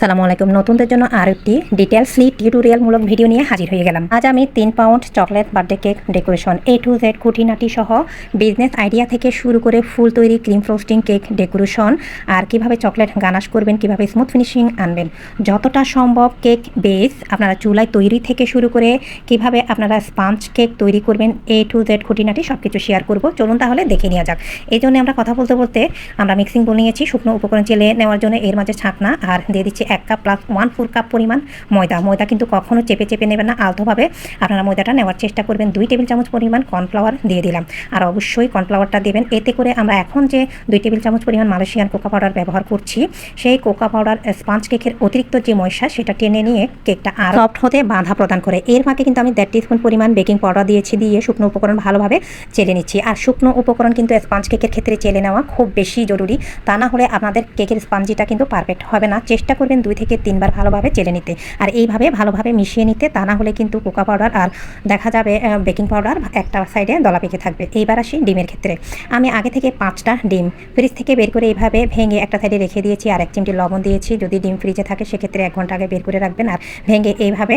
সালামু আলাইকুম। নতুনদের জন্য আর একটি ডিটেলসলি টিউটোরিয়ালমূলক ভিডিও নিয়ে হাজির হয়ে গেলাম। আজ আমি তিন pound chocolate birthday cake decoration A to Z খুঁটিনাটি সহ বিজনেস আইডিয়া থেকে শুরু করে ফুল তৈরি ক্রিম ফ্রোস্টিং কেক ডেকোরেশন আর কীভাবে চকলেট গানাশ করবেন, কীভাবে স্মুথ ফিনিশিং আনবেন। যতটা সম্ভব কেক বেস আপনারা চুলায় তৈরি থেকে শুরু করে কীভাবে আপনারা স্পাঞ্জ কেক তৈরি করবেন এ টু জেড খুঁটিনাটি সব কিছু শেয়ার করব। চলুন তাহলে দেখে নেওয়া যাক। এই জন্য আমরা কথা বলতে বলতে আমরা মিক্সিং বলে নিয়েছি, শুকনো উপকরণ চেলে নেওয়ার জন্য এর মাঝে ছাকনা, আর দিয়ে দিচ্ছি এক cup plus one four cup পরিমাণ ময়দা। ময়দা কিন্তু কখনও চেপে চেপে নেবেন না, আলতোভাবে আপনারা ময়দাটা নেওয়ার চেষ্টা করবেন। দুই টেবিল চামচ পরিমাণ কর্নফ্লাওয়ার দিয়ে দিলাম। আর অবশ্যই কর্নফ্লাওয়ারটা দেবেন। এতে করে আমরা এখন যে দুই টেবিল চামচ পরিমাণ মালয়েশিয়ান কোকা পাউডার ব্যবহার করছি, সেই কোকা পাউডার স্পঞ্জ কেকের অতিরিক্ত যে ময়সা, সেটা টেনে নিয়ে কেকটা আর সফট হতে বাধা প্রদান করে। এর ফাঁকে কিন্তু আমি দেড় টিস্পুন পরিমাণ বেকিং পাউডার দিয়েছি, দিয়ে শুকনো উপকরণ ভালোভাবে চেলে নিচ্ছি। আর শুকনো উপকরণ কিন্তু স্পঞ্জ কেকের ক্ষেত্রে চেলে নেওয়া খুব বেশি জরুরি। তা না হলে আপনাদের কেকের স্পঞ্জিটা কিন্তু পারফেক্ট হবে না। চেষ্টা করবেন দুই থেকে তিনবার ভালোভাবে চেলে নিতে। আর এইভাবে ভালোভাবে মিশিয়ে নিতে, তা না হলে কিন্তু কোকা পাউডার আর দেখা যাবে বেকিং পাউডার একটা সাইডে দলা পেকে থাকবে। এইবার আসি ডিমের ক্ষেত্রে। আমি আগে থেকে পাঁচটা ডিম ফ্রিজ থেকে বের করে এইভাবে ভেঙে একটা সাইডে রেখে দিয়েছি, আর এক চিমটি লবণ দিয়েছি। যদি ডিম ফ্রিজে থাকে, সেক্ষেত্রে এক ঘণ্টা আগে বের করে রাখবেন আর ভেঙে এইভাবে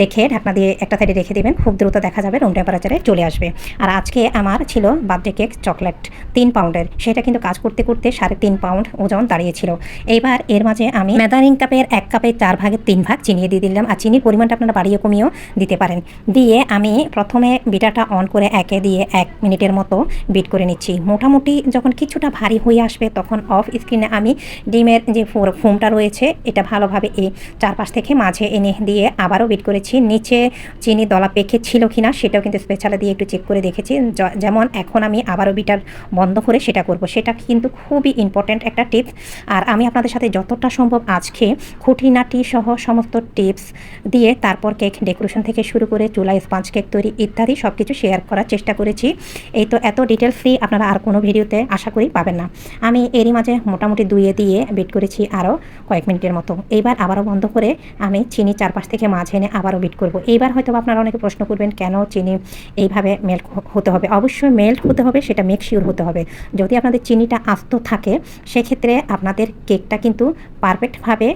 রেখে ঢাকনা দিয়ে একটা সাইডে রেখে দেবেন। খুব দ্রুত দেখা যাবে রুম টেম্পারেচারে চলে আসবে। আর আজকে আমার ছিল বার্থডে কেক চকলেট তিন পাউন্ডের। সেটা কিন্তু কাজ করতে করতে সাড়ে তিন পাউন্ড ওজন দাঁড়িয়েছিল। এইবার এর মাঝে আমি মেদারিং কাপের এক কাপের চার ভাগের তিন ভাগ চিনি দিয়ে দিলাম আর চিনির পরিমাণটা আপনারা বাড়িয়ে কমিয়েও দিতে পারেন। দিয়ে আমি প্রথমে বিটাটা অন করে একে দিয়ে এক মিনিটের মতো বিট করে নিচ্ছি। মোটামুটি যখন কিছুটা ভারী হয়ে আসবে তখন অফ স্ক্রিনে আমি ডিমের যে ফোমটা রয়েছে, এটা ভালোভাবে এই চারপাশ থেকে মাঝে এনে দিয়ে আবারও বিট করেছি। নিচে চিনি দলা পেকে ছিল কি না সেটাও কিন্তু স্পেশালে দিয়ে একটু চেক করে দেখেছি। যেমন এখন আমি আবারও বিটার বন্ধ করে সেটা করব। সেটা কিন্তু খুবই ইম্পর্ট্যান্ট একটা টিপস আর আমি আপনাদের সাথে যতটা সম্ভব আজকে খুঁটিনাটি সহ সমস্ত টিপস দিয়ে তারপর কেক ডেকোরেশন থেকে শুরু করে চুলা, স্পাঞ্জ কেক তৈরি ইত্যাদি সব কিছু শেয়ার করার চেষ্টা করেছি। এই তো এত ডিটেলসই আপনারা আর কোনো ভিডিওতে আশা করি পাবেন না। আমি এরই মাঝে মোটামুটি দুইয়ে দিয়ে বিট করেছি আরও কয়েক মিনিটের মতো। এইবার আবারও বন্ধ করে আমি চিনি চারপাশ থেকে মাঝে এনে আবারও বিট করব। এইবার হয়তো আপনারা অনেকে প্রশ্ন করবেন, কেন চিনি এইভাবে মেল্ট হতে হবে? অবশ্যই মেল্ট হতে হবে, সেটা মেক শিওর হতে হবে। যদি আপনাদের চিনিটা আস্ত থাকে, সেক্ষেত্রে আপনাদের কেকটা কিন্তু পারফেক্টভাবে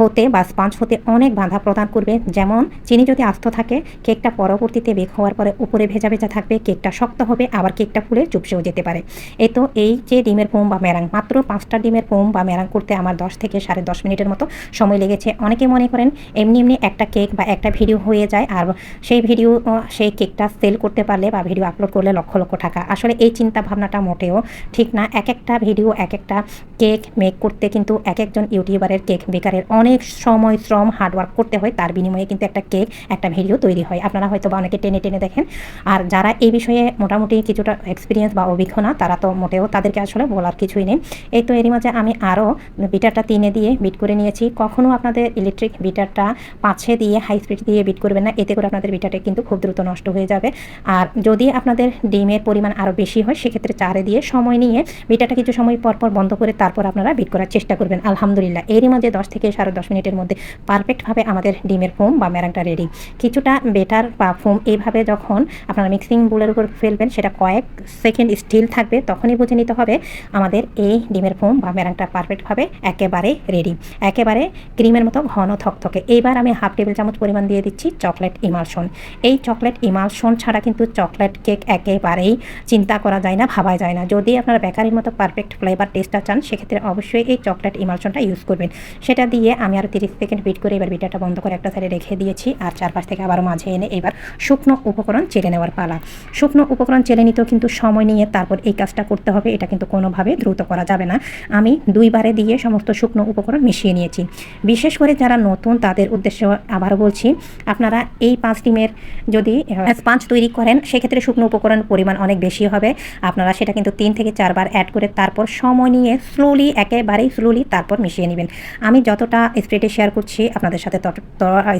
হতে বা স্পঞ্জ হতে অনেক বাধা প্রদান করবে। যেমন, চিনি যদি আস্ত থাকে, কেকটা পরবর্তীতে বেক হওয়ার পরে উপরে ভেজা ভেজা থাকবে, কেকটা শক্ত হবে, আবার কেকটা ফুলে চুপসেও যেতে পারে। এ তো এই যে ডিমের ফোম বা ম্যারাং মাত্র পাঁচটা ডিমের ফোম বা ম্যারাং করতে আমার দশ থেকে সাড়ে দশ মিনিটের মতো সময় লেগেছে। অনেকে মনে করেন, এমনি এমনি একটা কেক বা একটা ভিডিও হয়ে যায়, আর সেই ভিডিও সেই কেকটা সেল করতে পারলে বা ভিডিও আপলোড করলে লক্ষ লক্ষ টাকা। আসলে এই চিন্তা ভাবনাটা মোটেও ঠিক না। এক একটা ভিডিও, এক একটা কেক মেক করতে কিন্তু এক একজন ইউটিউবারের, কেক বেকারের অনেক সময় শ্রম হার্ডওয়ার্ক করতে হয়, তার বিনিময়ে কিন্তু একটা কেক একটা ভিডিও তৈরি হয়। আপনারা হয়তো বা অনেকে টেনে টেনে দেখেন। আর যারা এই বিষয়ে মোটামুটি কিছুটা এক্সপিরিয়েন্স বা অভিজ্ঞ না তারা তো মোটেও তাদেরকে আসলে বলার কিছুই নেই। এই তো এরই মাঝে আমি আরও বিটারটা তিনে দিয়ে বিট করে নিয়েছি। কখনও আপনাদের ইলেকট্রিক বিটারটা পাঁচে দিয়ে হাই স্পিড দিয়ে বিট করবেন না, এতে করে আপনাদের বিটারটা কিন্তু খুব দ্রুত নষ্ট হয়ে যাবে। আর যদি আপনাদের ডিমের পরিমাণ আরও বেশি হয়, সেক্ষেত্রে চারে দিয়ে সময় নিয়ে বিটাটা কিছু সময় পর পর বন্ধ করে তারপর আপনারা বিট করার চেষ্টা করবেন। আলহামদুলিল্লাহ। এরই মাঝে দশ থেকে সাড়ে দশ মিনিটের মধ্যে পারফেক্টভাবে আমাদের ডিমের ফোম বা ম্যারাংটা রেডি কিছুটা বেটার বা ফোম এইভাবে যখন আপনারা মিক্সিং বোলের উপর ফেলবেন, সেটা কয়েক সেকেন্ড স্টিল থাকবে, তখনই বুঝে নিতে হবে আমাদের এই ডিমের ফোম বা ম্যারাংটা পারফেক্টভাবে একেবারে রেডি একেবারে ক্রিমের মতো ঘন থকথকে। এইবার আমি হাফ টেবিল চামচ পরিমাণ দিয়ে দিচ্ছি চকলেট ইমালশন এই চকলেট ইমালশন ছাড়া কিন্তু চকলেট কেক একেবারেই চিন্তা করা যায় না, ভাবা যায় না। যদি আপনারা বেকারির মতো পারফেক্ট ফ্লেভার টেস্টটা চান, সেক্ষেত্রে অবশ্যই এই চকলেট ইমালশনটা ইউজ করবেন। সেটা দিয়ে আমি আরও তিরিশ সেকেন্ড বিট করে এবার বিটাটা বন্ধ করে একটা সাইডে রেখে দিয়েছি আর চারপাশ থেকে আবার মাঝে এনে এবার শুকনো উপকরণ চেলে নেওয়ার পালা। শুকনো উপকরণ চেলে নিতেও কিন্তু সময় নিয়ে তারপর এই কাজটা করতে হবে, এটা কিন্তু কোনোভাবে দ্রুত করা যাবে না। আমি দুইবারে দিয়ে সমস্ত শুকনো উপকরণ মিশিয়ে নিয়েছি। বিশেষ করে যারা নতুন, তাদের উদ্দেশ্য আবারও বলছি, আপনারা এই পাঁচ ডিমের যদি স্পাঞ্জ তৈরি করেন, সেক্ষেত্রে শুকনো উপকরণ পরিমাণ অনেক বেশি হবে। আপনারা সেটা কিন্তু তিন থেকে চারবার অ্যাড করে তারপর সময় নিয়ে স্লোলি একেবারেই স্লোলি তারপর মিশিয়ে নেবেন। আমি যতটা স্প্রেডে শেয়ার করছি, আপনাদের সাথে তত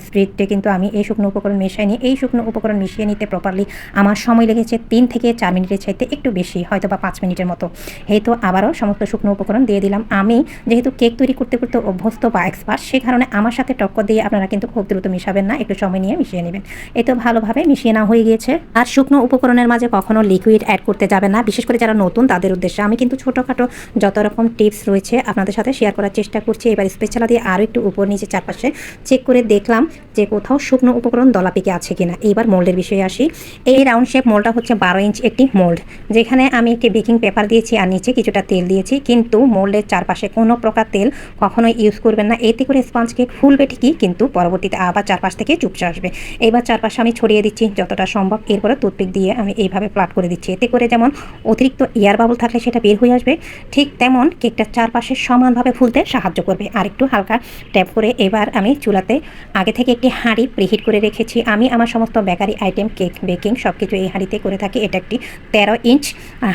স্প্রেডে কিন্তু আমি এই শুকনো উপকরণ মিশিয়ে নিই। এই শুকনো উপকরণ মিশিয়ে নিতে প্রপারলি আমার সময় লেগেছে তিন থেকে চার মিনিটের চাইতে একটু বেশি, হয়তো বা পাঁচ মিনিটের মতো। এই তো আবারও সমস্ত শুকনো উপকরণ দিয়ে দিলাম। আমি যেহেতু কেক তৈরি করতে করতে অভ্যস্ত বা এক্সপার্ট সে কারণে আমার সাথে টক্কর দিয়ে আপনারা কিন্তু খুব দ্রুত মিশাবেন না, একটু সময় নিয়ে মিশিয়ে নেবেন। এই তো ভালোভাবে মিশিয়ে না হয়ে গিয়েছে। আর শুকনো উপকরণের মাঝে কখনো লিকুইড অ্যাড করতে যাবে না, বিশেষ করে যারা নতুন তাদের উদ্দেশ্যে। আমি কিন্তু ছোটোখাটো যত রকম টিপস রয়েছে আপনাদের সাথে শেয়ার করার চেষ্টা করছি। এবার স্পেশালা দিয়ে আর আরও একটু উপর নিচে চারপাশে চেক করে দেখলাম যে কোথাও শুকনো উপকরণ দলা পেকে আছে কিনা। এইবার মোল্ডের বিষয়ে আসি। এই রাউন্ড শেপ মোল্ডটা হচ্ছে বারো ইঞ্চ একটি মোল্ড যেখানে আমি একটি বেকিং পেপার দিয়েছি আর নিচে কিছুটা তেল দিয়েছি। কিন্তু মোল্ডের চারপাশে কোনো প্রকার তেল কখনোই ইউজ করবেন না। এতে করে স্পঞ্জ কেক ফুলবে ঠিকই কিন্তু পরবর্তীতে আবার চারপাশ থেকে চুপসে আসবে। এইবার চারপাশে আমি ছড়িয়ে দিচ্ছি যতটা সম্ভব। এরপরে টুথপিক দিয়ে আমি এইভাবে প্লাট করে দিচ্ছি। এতে করে যেমন অতিরিক্ত এয়ার বাবল থাকলে সেটা বের হয়ে আসবে। ঠিক তেমন কেকটার চারপাশে সমানভাবে ফুলতে সাহায্য করবে। আর একটু হালকা ট্যাপ করে এবার আমি চুলাতে আগে থেকে একটি হাঁড়ি প্রিহিট করে রেখেছি। আমি আমার সমস্ত বেকারি আইটেম কেক বেকিং সব কিছু এই হাঁড়িতে করে থাকি। এটা একটি তেরো ইঞ্চ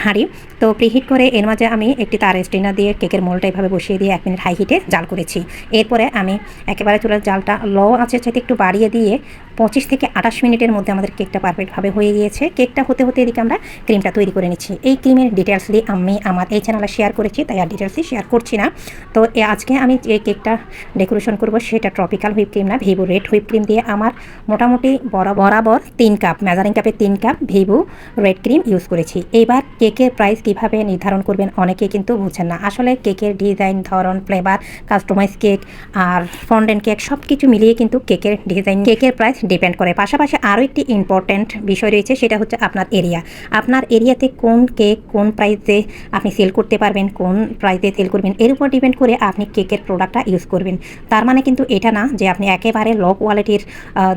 হাঁড়ি। তো প্রিহিট করে এর মাঝে আমি একটি তার স্টেনার দিয়ে কেকের মোলটা এভাবে বসিয়ে দিয়ে এক মিনিট হাই হিটে জাল করেছি। এরপরে আমি একেবারে চুলার জালটা লো আছে সেটি একটু বাড়িয়ে দিয়ে পঁচিশ থেকে আঠাশ মিনিটের মধ্যে আমাদের কেকটা পারফেক্টভাবে হয়ে গিয়েছে। কেকটা হতে হতে এদিকে আমরা ক্রিমটা তৈরি করে নিচ্ছি। এই ক্রিমের ডিটেলসলি আমি আমার এই চ্যানেলে শেয়ার করেছি, তাই আর ডিটেলসই শেয়ার করছি না। তো আজকে আমি যে কেকটা ডেকোরেশন করব সেটা ট্রপিক্যাল হুইপ ক্রিম না ভিভো রেড হুইপ ক্রিম দিয়ে আমার মোটামুটি বরাবর তিন কাপ মেজারিং কাপে তিন cup Vivo red cream use করেছি। এবার কেকের প্রাইস কীভাবে নির্ধারণ করবেন অনেকে কিন্তু বুঝছেন না। আসলে কেকের ডিজাইন ধরন ফ্লেভার কাস্টমাইজ কেক আর ফন্ডেন্ট কেক সব কিছু মিলিয়ে কিন্তু কেকের ডিজাইন কেকের প্রাইস ডিপেন্ড করে। পাশাপাশি আরও একটি ইম্পর্ট্যান্ট বিষয় রয়েছে সেটা হচ্ছে আপনার এরিয়া আপনার এরিয়াতে কোন কেক কোন প্রাইসে আপনি সেল করতে পারবেন কোন প্রাইসে সেল করবেন এর উপর ডিপেন্ড করে আপনি কেকের প্রোডাক্টটা ইউজ করবেন। তার মানে কিন্তু এটা না যে আপনি একেবারে লো কোয়ালিটির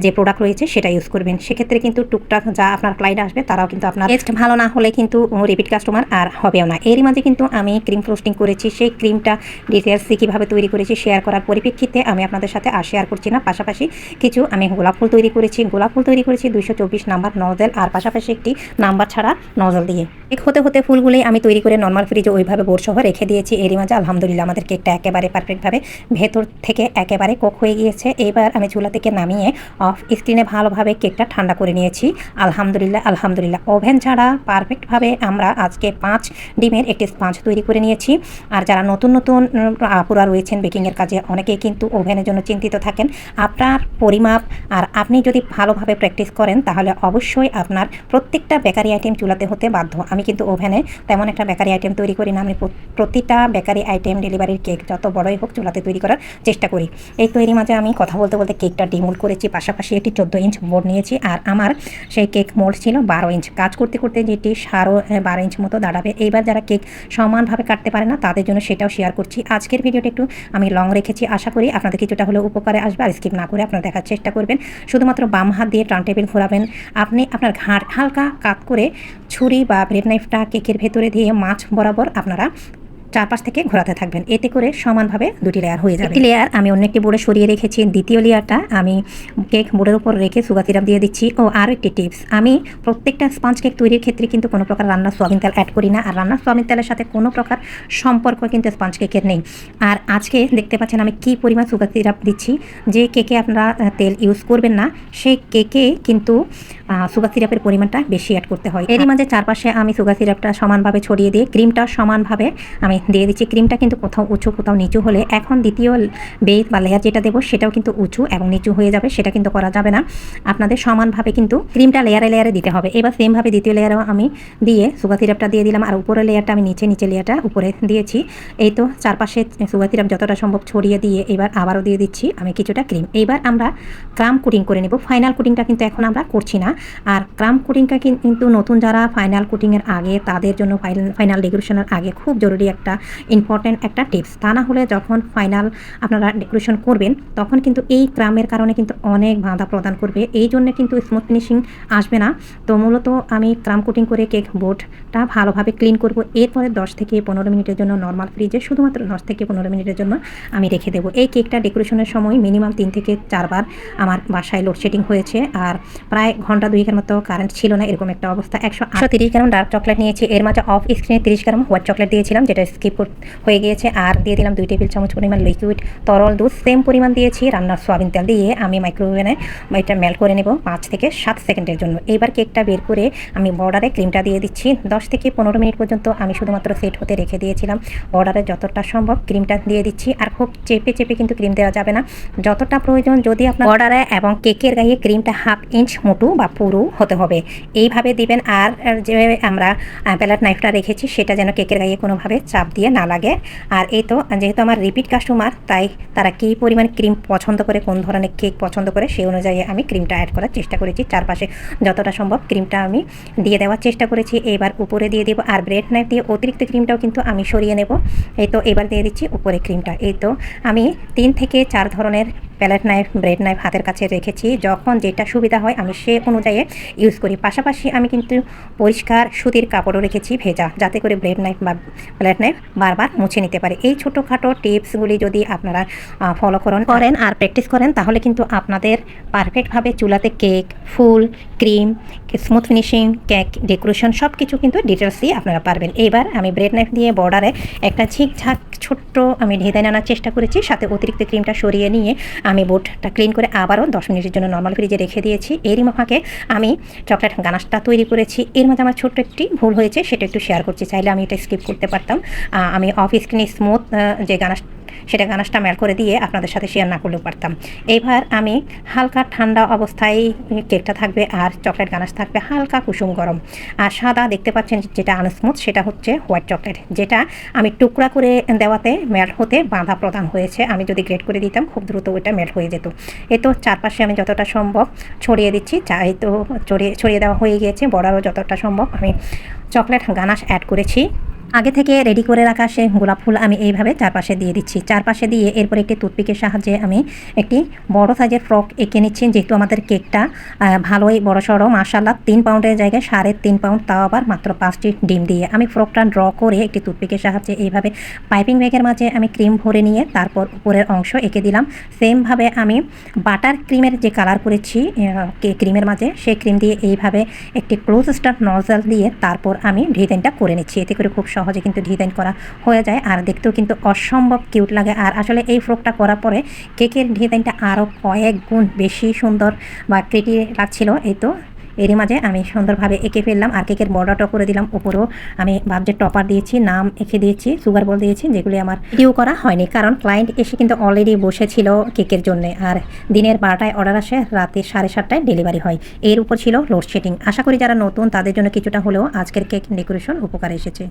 যে প্রোডাক্ট রয়েছে সেটা ইউজ করবেন। সেক্ষেত্রে কিন্তু টুকটাক যা আপনার ক্লাইন্ট আসবে তারাও কিন্তু আপনার টেস্ট ভালো না হলে কিন্তু রিপিট কাস্টমার আর হবেও না। এরই মাঝে কিন্তু আমি ক্রিম ফ্রোস্টিং করেছি সেই ক্রিমটা ডিটেলসে কীভাবে তৈরি করেছি শেয়ার করার পরিপ্রেক্ষিতে আমি আপনাদের সাথে আর শেয়ার করছি না। পাশাপাশি কিছু আমি গোলাপ ফুল তৈরি করেছি, গোলাপ ফুল তৈরি করেছি, দুইশো চব্বিশ নাম্বার নজেল, আর পাশাপাশি একটি নাম্বার ছাড়া নজল দিয়ে। এক হতে হতে ফুলগুলোই আমি তৈরি করে নর্মাল ফ্রিজে ওইভাবে বোরসহ রেখে দিয়েছি। এরই মাঝে আলহামদুলিল্লাহ আমাদের কেকটা একেবারে পারফেক্টভাবে ভেতর থেকে একেবারে কোক হয়ে গিয়েছে। এবার আমি চুলা থেকে নামিয়ে অফ স্ক্রিনে ভালোভাবে কেকটা ঠান্ডা করে নিয়েছি। আলহামদুলিল্লাহ আলহামদুলিল্লাহ। ওভেন ছাড়া পারফেক্টভাবে আমরা আজকে পাঁচ ডিমের একটি স্পাঞ্জ তৈরি করে নিয়েছি। আর যারা নতুন নতুন আপুরা রয়েছেন বেকিংয়ের কাজে, অনেকেই কিন্তু ওভেনের জন্য চিন্তিত থাকেন। আপনার পরিমাপ আর আপনি যদি ভালোভাবে প্র্যাকটিস করেন, তাহলে অবশ্যই আপনার প্রত্যেকটা বেকারি আইটেম চুলাতে হতে বাধ্য। আমি কিন্তু ওভেনে তেমন একটা বেকারি আইটেম তৈরি করি না। আমি প্রতিটা বেকারি আইটেম ডেলিভারির কেক যত বড়ই হোক চুলাতে তৈরি করার চেষ্টা করি। এই তৈরি মাঝে আমি কথা বলতে বলতে কেকটা ডিমোল করেছি, পাশাপাশি একটি চোদ্দ ইঞ্চ বোর্ড নিয়েছি আর আমার সেই কেক মোল্ড ছিল বারো ইঞ্চ কাজ করতে করতে যেটি সারো বারো ইঞ্চ মতো দাঁড়াবে। এইবার যারা কেক সমানভাবে কাটতে পারে না, তাদের জন্য সেটাও শেয়ার করছি। আজকের ভিডিওটা একটু আমি লং রেখেছি। আশা করি আপনাদের কিছুটা হলেও উপকারে আসবে। আর স্কিপ না করে আপনারা দেখার চেষ্টা করবেন। শুধুমাত্র বাম হাত দিয়ে টার্ন টেবিল ঘোরাবেন। আপনি আপনার ঘাড় হালকা কাত করে ছুরি বা ব্রেড নাইফটা কেকের ভেতরে দিয়ে মাছ বরাবর আপনারা চারপাশ থেকে ঘোরাতে থাকবেন। এতে করে সমানভাবে দুটি লেয়ার হয়ে যাবে। একটি লেয়ার আমি অন্য একটি বোর্ডে সরিয়ে রেখেছি। দ্বিতীয় লেয়ারটা আমি কেক বোর্ডের উপর রেখে সুগা সিরাপ দিয়ে দিচ্ছি। ও আরও একটি টিপস আমি প্রত্যেকটা স্পঞ্জ কেক তৈরির ক্ষেত্রে কিন্তু কোনো প্রকার রান্নার সোয়াবিন তেল অ্যাড করি না। আর রান্নার সোয়াবিন তেলের সাথে কোনো প্রকার সম্পর্ক কিন্তু স্পঞ্জ কেকের নেই। আর আজকে দেখতে পাচ্ছেন আমি কি পরিমাণ সুগার সিরাপ দিচ্ছি। যে কেকে আপনারা তেল ইউজ করবেন না সেই কেকে কিন্তু সুগার সিরাপের পরিমাণটা বেশি অ্যাড করতে হয়। এরই মাঝে চারপাশে আমি সুগার সিরাপটা সমানভাবে ছড়িয়ে দিয়ে ক্রিমটা সমানভাবে আমি দিয়ে দিচ্ছি। ক্রিমটা কিন্তু কোথাও উঁচু, কোথাও নিচু হলে এখন দ্বিতীয় বেস বা লেয়ার যেটা দেবো সেটাও কিন্তু উঁচু এবং নিচু হয়ে যাবে, সেটা কিন্তু করা যাবে না। আপনাদের সমানভাবে কিন্তু ক্রিমটা লেয়ারে লেয়ারে দিতে হবে। এবার সেমভাবে দ্বিতীয় লেয়ারও আমি দিয়ে সুগার সিরাপটা দিয়ে দিলাম আর উপরের লেয়ারটা আমি নিচে নিচে লেয়ারটা উপরে দিয়েছি। এই তো চারপাশে সুগার সিরাপ যতটা সম্ভব ছড়িয়ে দিয়ে এবার আবারও দিয়ে দিচ্ছি আমি কিছুটা ক্রিম। এবার আমরা ক্রাম কুটিং করে নেব। ফাইনাল কুটিংটা কিন্তু এখন আমরা করছি না। আর ক্রাম কুটিংটা কিন্তু নতুন যারা ফাইনাল কুটিংয়ের আগে তাদের জন্য ফাইনাল ডেকোরেশনের আগে খুব জরুরি একটা ইম্পর্ট্যান্ট একটা টিপস তা না হলে যখন ফাইনাল আপনারা ডেকোরেশন করবেন, তখন কিন্তু এই ক্রামের কারণে কিন্তু অনেক বাধা প্রদান করবে। এই জন্য কিন্তু স্মুথ ফিনিশিং আসবে না। তো মূলত আমি ক্রাম কোটিং করে কেক বোর্ডটা ভালোভাবে ক্লিন করব। এরপরে দশ থেকে পনেরো মিনিটের জন্য নর্মাল ফ্রিজে শুধুমাত্র দশ থেকে পনেরো মিনিটের জন্য আমি রেখে দেবো। এই কেকটা ডেকোরেশনের সময় মিনিমাম তিন থেকে চারবার আমার বাসায় লোডশেডিং হয়েছে। আর প্রায় ঘণ্টা দুইকের মতো কারেন্ট ছিল না, এরকম একটা অবস্থা। একশো আটশো তিরিশ গ্রাম ডার্ক চকলেট নিয়েছি। এর মাঝে অফ স্ক্রিনে তিরিশ গ্রাম হোয়াইট চকলেট দিয়েছিলাম, যেটা স্কিপ হয়ে গিয়েছে। আর দিয়ে দিলাম দুই টেবিল চামচ পরিমাণ লিকুইড তরল দুধ সেম পরিমাণ দিয়েছি। রান্নার সোয়াবিন তেল দিয়ে আমি মাইক্রোওভেনে এটা মেল্ট করে নেব পাঁচ থেকে সাত সেকেন্ডের জন্য। এইবার কেকটা বের করে আমি বর্ডারে ক্রিমটা দিয়ে দিচ্ছি। দশ থেকে পনেরো মিনিট পর্যন্ত আমি শুধুমাত্র সেট হতে রেখে দিয়েছিলাম। বর্ডারে যতটা সম্ভব ক্রিমটা দিয়ে দিচ্ছি। আর খুব চেপে চেপে কিন্তু ক্রিম দেওয়া যাবে না। যতটা প্রয়োজন যদি আপনার বর্ডারে এবং কেকের গায়ে ক্রিমটা হাফ ইঞ্চ মোটু বা পুরু হতে হবে। এইভাবে দিবেন। আর যে আমরা প্যালেট নাইফটা রেখেছি, সেটা যেন কেকের গায়ে কোনোভাবে চাপ দিয়ে না লাগে। আর এই তো, যেহেতু আমার রিপিট কাস্টমার তাই তারা কী পরিমাণ ক্রিম পছন্দ করে, কোন ধরনের কেক পছন্দ করে, সেই অনুযায়ী আমি ক্রিমটা অ্যাড করার চেষ্টা করেছি। চারপাশে যতটা সম্ভব ক্রিমটা আমি দিয়ে দেওয়ার চেষ্টা করেছি। এবার উপরে দিয়ে দেবো, আর ব্রেড নাইফ দিয়ে অতিরিক্ত ক্রিমটাও কিন্তু আমি সরিয়ে নেব। এই তো, এবার দিয়ে দিচ্ছি উপরে ক্রিমটা এই তো, আমি তিন থেকে চার ধরনের প্যালেট নাইফ, ব্রেড নাইফ হাতের কাছে রেখেছি। যখন যেটা সুবিধা হয় আমি সে অনুযায়ী ইউজ করি। পাশাপাশি আমি কিন্তু পরিষ্কার সুতির কাপড়ও রেখেছি ভেজা, যাতে করে ব্রেড নাইফ বা প্যালেট নাইফ বারবার মুছে নিতে পারে। এই ছোটোখাটো টিপসগুলি যদি আপনারা ফলো করেন করেন আর প্র্যাকটিস করেন, তাহলে কিন্তু আপনাদের পারফেক্টভাবে চুলাতে cake full cream smooth finishing cake decoration সব কিছু কিন্তু ডিটেলস দিয়ে আপনারা পারবেন। এইবার আমি ব্রেড নাইফ দিয়ে বর্ডারে একটা ঝিকঝাক ছোট্ট আমি ঢেদাই আনার চেষ্টা করেছি, সাথে অতিরিক্ত ক্রিমটা সরিয়ে নিয়ে আমি বোটটা ক্লিন করে আবারও দশ মিনিটের জন্য নর্মাল ফ্রিজে রেখে দিয়েছি। এরই ফাঁকে আমি চকলেট গানাশটা তৈরি করেছি। এর মধ্যে আমার ছোট্ট একটি ভুল হয়েছে, সেটা একটু শেয়ার করছি চাইলে আমি এটা স্কিপ করতে পারতাম। আমি অফ স্ক্রিনে স্মুথ যে গানাশ সেটা গানাশটা ম্যাল করে দিয়ে আপনাদের সাথে শেয়ার না করলেও পারতাম। এইবার আমি হালকা ঠান্ডা অবস্থায় কেকটা থাকবে আর চকলেট গানাস থাকবে হালকা কুসুম গরম। আর সাদা দেখতে পাচ্ছেন যেটা আনস্মুথ সেটা হচ্ছে হোয়াইট চকলেট যেটা আমি টুকরা করে দেওয়াতে মেল্ট হতে বাধা প্রদান হয়েছে। আমি যদি গ্রেড করে দিতাম, খুব দ্রুত ওইটা মেল্ট হয়ে যেত। এ তো চারপাশে আমি যতটা সম্ভব ছড়িয়ে দিচ্ছি, চাই তো ছড়িয়ে ছড়িয়ে দেওয়া হয়ে গিয়েছে বড়ারও যতটা সম্ভব আমি চকলেট গানাস অ্যাড করেছি। আগে থেকে রেডি করে রাখা সেই গোলাপ ফুল আমি এইভাবে চারপাশে দিয়ে দিচ্ছি। চারপাশে দিয়ে এরপর একটি টুথপিকের সাহায্যে আমি একটি বড় সাইজের ফ্রক এঁকে নিচ্ছি, যেহেতু আমাদের কেকটা ভালোই বড় সড়ো মাসাল্লাহ তিন পাউন্ডের জায়গায় সাড়ে তিন পাউন্ড তাও আবার মাত্র পাঁচটি ডিম দিয়ে। আমি ফ্রকটা ড্র করে একটি টুথপিকের সাহায্যে এইভাবে পাইপিং ব্যাগের মাঝে আমি ক্রিম ভরে নিয়ে তারপর উপরের অংশ এঁকে দিলাম। সেমভাবে আমি বাটার ক্রিমের যে কালার করেছি ক্রিমের মাঝে, সেই ক্রিম দিয়ে এইভাবে একটি ক্লোজ স্টার নজল দিয়ে তারপর আমি ডিজাইনটা করে নিচ্ছি। এতে করে খুব সহজে কিন্তু ডিজাইন করা হয়ে যায়। আর দেখতেও কিন্তু অসম্ভব কিউট লাগে। আর আসলে এই ফ্রকটা করার পরে কেকের ডিজাইনটা আরও কয়েক গুণ বেশি সুন্দর বা প্রিটি লাগছিল। এই তো এরই মাঝে আমি সুন্দরভাবে এঁকে ফেললাম আর কেকের বর্ডারটা করে দিলাম। উপরেও আমি ভাবছে টপার দিয়েছি, নাম এঁকে দিয়েছি সুগার বল দিয়েছি, যেগুলি আমার ভিডিও করা হয়নি। কারণ ক্লায়েন্ট এসে কিন্তু অলরেডি বসেছিল কেকের জন্য। আর দিনের বারোটায় অর্ডার আসে, রাতে সাড়ে সাতটায় ডেলিভারি হয়। এর উপর ছিল লোডশেডিং আশা করি যারা নতুন, তাদের জন্য কিছুটা হলেও আজকের কেক ডেকোরেশন উপকার এসেছে।